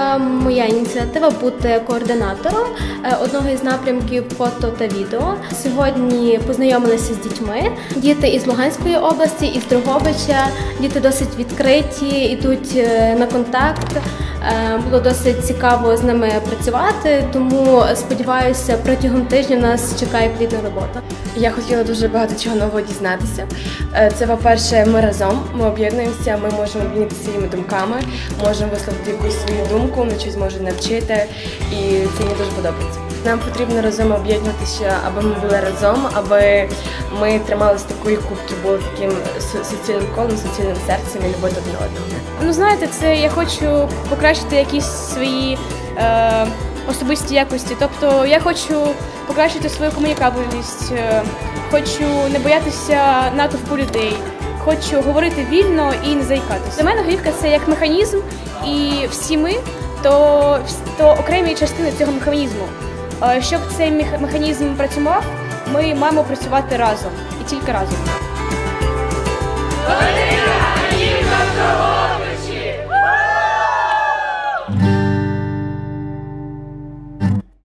була моя ініціатива бути координатором е, одного із напрямків фото та відео. Сьогодні познайомилися з дітьми. Діти із Луганської області, із Дрогобича. Діти досить відкриті, йдуть е, на контакт. Е, Було досить цікаво з ними працювати, тому сподіваюся, протягом тижня нас чекає плідна робота. Я хотіла дуже багато чого нового дізнатися. Е, Це, по-перше, ми разом, ми об'єднуємося, ми можемо обмінятися своїми думками, можемо висловити якусь свою думку, ми щось можемо навчити, і це мені дуже подобається. Нам потрібно разом об'єднуватися, аби ми були разом, аби ми трималися такої кубки, були таким со- суцільним колом, суцільним серцем і любити один одного. Ну, знаєте, це я хочу покращити якісь свої е, особисті якості. Тобто я хочу покращити свою комунікабельність, е, хочу не боятися натовпу людей, хочу говорити вільно і не заїкатися. Для мене горілка це як механізм, і всі ми то, то окремі частини цього механізму. Е, Щоб цей мех- механізм працював, ми маємо працювати разом і тільки разом.